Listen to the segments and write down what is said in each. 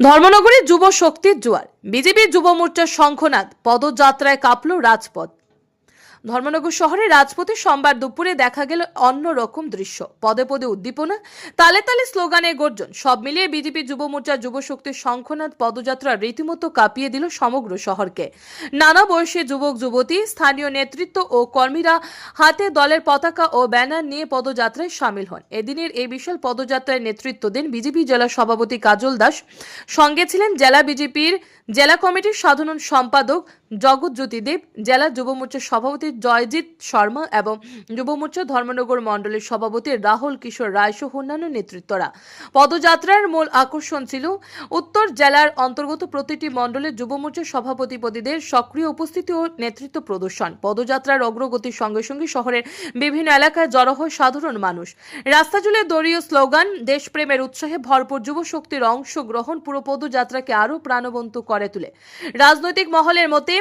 ধর্মনগরে যুব শক্তির জোয়ার। বিজেপি যুব মোর্চার শঙ্খনাথ পদযাত্রায় কাঁপল রাজপথ। ধর্মনগর শহরে রাজপথে সোমবার দুপুরে দেখা গেল অন্যরকম দৃশ্য। পদে পদে উদ্দীপনা, তালে তালে স্লোগানে গর্জন সব মিলিয়ে বিজেপি যুব মোর্চা যুব শক্তির শঙ্খনাথ পদযাত্রা রীতিমতো কাঁপিয়ে দিল সমগ্র শহরকে। নানা বয়সী যুবক, যুবতী, স্থানীয় নেতৃত্ব ও কর্মীরা হাতে দলের পতাকা ও ব্যানার নিয়ে পদযাত্রায় সামিল হন। এদিনের এই বিশাল পদযাত্রায় নেতৃত্ব দেন বিজেপি জেলা সভাপতি কাজল দাস। সঙ্গে ছিলেন জেলা বিজেপির জেলা কমিটির সাধারণ সম্পাদক জগৎজ্যোতি দেব। জেলা যুব মোর্চার সভাপতি জয়জিৎ শর্মা এবং যুব মোর্চা ধর্মনগর মণ্ডলের সভাপতি রাহুল কিশোর রায় সহ অন্যান্য নেতৃত্বরা। পদযাত্রার মূল আকর্ষণ ছিল উত্তর জেলার অন্তর্গত প্রতিটি মণ্ডলের যুব মোর্চার সভাপতি পদীদের সক্রিয় উপস্থিতি ও নেতৃত্ব প্রদর্শন। পদযাত্রার অগ্রগতির সঙ্গে সঙ্গে শহরের বিভিন্ন এলাকায় জড়ো হয় সাধারণ মানুষ। রাস্তা জুড়ে দলীয় স্লোগান, দেশপ্রেমের উৎসাহে ভরপুর যুব শক্তির অংশগ্রহণ পুরো পদযাত্রাকে আরও প্রাণবন্ত করে তোলে। রাজনৈতিক মহলের মতে,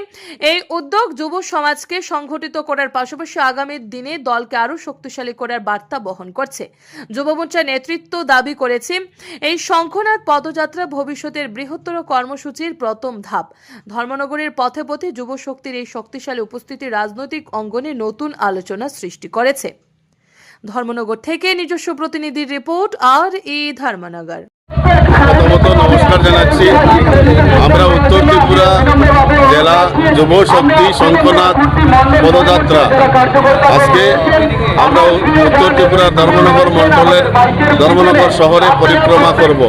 এই উদ্যোগ যুব সমাজকে সংগঠিত করার পাশাপাশি আগামী দিনে দলকে আরও শক্তিশালী করার বার্তা বহন করছে। যুব মোর্চার নেতৃত্ব দাবি করেছে, এই শঙ্খনাথ পদযাত্রা ভবিষ্যতের বৃহত্তর কর্মসূচির প্রথম ধাপ। ধর্মনগরের পথে পথে যুব শক্তির এই শক্তিশালী উপস্থিতি রাজনৈতিক অঙ্গনে নতুন আলোচনা সৃষ্টি করেছে। ধর্মনগর থেকে নিজস্ব প্রতিনিধির রিপোর্ট, আর ই ধর্মনগর। নমস্কার জানাচ্ছি। আমরা উত্তর ত্রিপুরা জেলা যুব শক্তি শঙ্খনাথ পদযাত্রা। আজকে আমরা উত্তর ত্রিপুরা ধর্মনগর মণ্ডলের ধর্মনগর শহরে পরিক্রমা করব।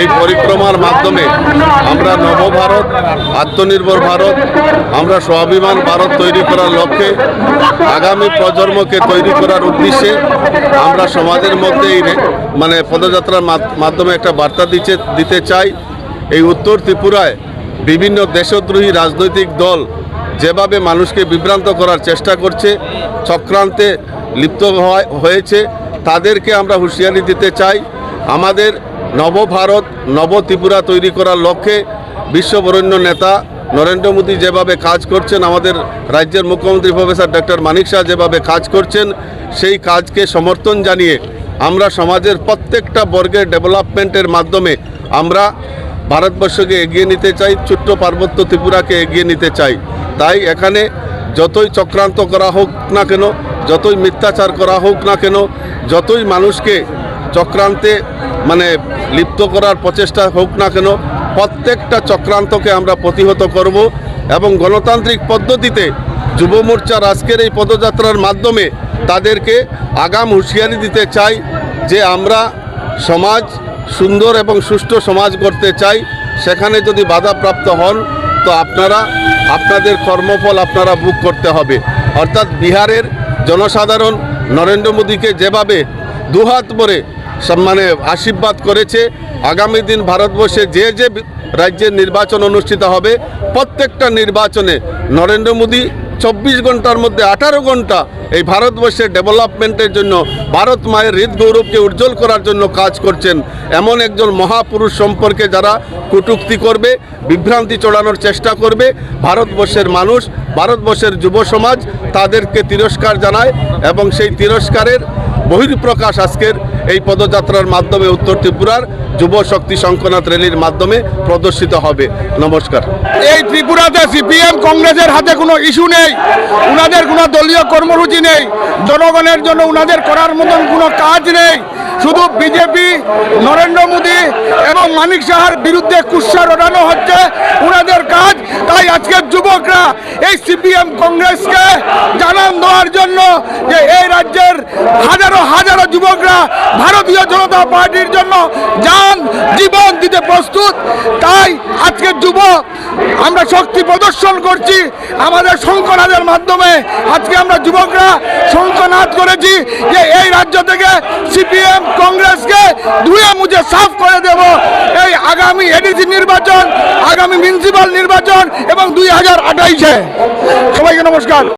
এই পরিক্রমার মাধ্যমে আমরা নবভারত, আত্মনির্ভর ভারত, আমরা স্বাভিমান ভারত তৈরি করার লক্ষ্যে আগামী প্রজন্মকে তৈরি করার উদ্দেশ্যে আমরা সমাজের মধ্যে এই মানে পদযাত্রার মাধ- মাধ্যমে একটা বার্তা দিতে দিতে চাই। এই উত্তর ত্রিপুরায় বিভিন্ন দেশদ্রোহী রাজনৈতিক দল যেভাবে মানুষকে বিভ্রান্ত করার চেষ্টা করছে, চক্রান্তে লিপ্ত হয়েছে, তাদেরকে আমরা হুঁশিয়ারি দিতে চাই। আমাদের নবভারত নব ত্রিপুরা তৈরি করার লক্ষ্যে বিশ্ববরণ্য নেতা নরেন্দ্র মোদী যেভাবে কাজ করছেন, আমাদের রাজ্যের মুখ্যমন্ত্রী প্রফেসর ডক্টর মানিক শাহ যেভাবে কাজ করছেন, সেই কাজকে সমর্থন জানিয়ে আমরা সমাজের প্রত্যেকটা বর্গের ডেভেলপমেন্টের মাধ্যমে আমরা ভারতবর্ষকে এগিয়ে নিতে চাই, ছোট্ট পার্বত্য ত্রিপুরাকে এগিয়ে নিতে চাই। তাই এখানে যতই চক্রান্ত করা হোক না কেন, যতই মিথ্যাচার করা হোক না কেন, যতই মানুষকে চক্রান্তে মানে লিপ্ত করার প্রচেষ্টা হোক না কেন প্রত্যেকটা চক্রান্তকে আমরা প্রতিহত করব এবং গণতান্ত্রিক পদ্ধতিতে যুব মোর্চার আজকের এই পদযাত্রার মাধ্যমে তাদেরকে আগাম হুঁশিয়ারি দিতে চাই যে আমরা সমাজ সুন্দর এবং সুষ্ঠু সমাজ করতে চাই। সেখানে যদি বাধাপ্রাপ্ত হন, তো আপনারা, আপনাদের কর্মফল আপনারা বুক করতে হবে। অর্থাৎ বিহারের জনসাধারণ নরেন্দ্র মোদীকে যেভাবে দুহাত ভরে সম্মানে আশীর্বাদ করেছে। আগামী দিন ভারতবর্ষে যে যে রাজ্যের নির্বাচন অনুষ্ঠিত হবে, প্রত্যেকটা নির্বাচনে নরেন্দ্র মোদী চব্বিশ ঘণ্টার মধ্যে আঠারো ঘণ্টা এই ভারতবর্ষের ডেভেলপমেন্টের জন্য, ভারত মায়ের হৃদ গৌরবকে উজ্জ্বল করার জন্য কাজ করছেন। এমন একজন মহাপুরুষ সম্পর্কে যারা কটূক্তি করবে, বিভ্রান্তি চড়ানোর চেষ্টা করবে, ভারতবর্ষের মানুষ, ভারতবর্ষের যুব সমাজ তাদেরকে তিরস্কার জানায় এবং সেই তিরস্কারের বহির্প্রকাশ আজকের এই পদযাত্রার মাধ্যমে উত্তর ত্রিপুরার যুব শক্তি শঙ্কনাথ র্যালির মাধ্যমে প্রদর্শিত হবে। নমস্কার। এই ত্রিপুরাতে সিপিএম কংগ্রেসের হাতে কোনো ইস্যু নেই, উনাদের কোনো দলীয় কর্মসূচি নেই, জনগণের জন্য উনাদের করার মতন কোনো কাজ নেই। শুধু বিজেপি, নরেন্দ্র মোদী এবং মানিক সাহার বিরুদ্ধে কুৎসা রটানো হচ্ছে উনাদের কাজ তাই আজকের যুবকরা এই সিপিএম কংগ্রেসকে জানান দেওয়ার জন্য যে এই রাজ্যের হাজারো হাজারো যুবকরা ভারতীয় জনতা পার্টির জন্য যান, জীবন দিতে প্রস্তুত। তাই আজকের যুবক, আমরা শক্তি প্রদর্শন করছি আমাদের শঙ্কনাথের মাধ্যমে। আজকে আমরা যুবকরা শঙ্কনাথ করেছি যে এই রাজ্য থেকে সিপিএম কংগ্রেসকে ধুয়ে মুছে সাফ করে দেব। এই আগামী এডিসি নির্বাচন, আগামী মিউনিসিপাল নির্বাচন এবং দুই হাজার আঠাইশে। সবাইকে নমস্কার।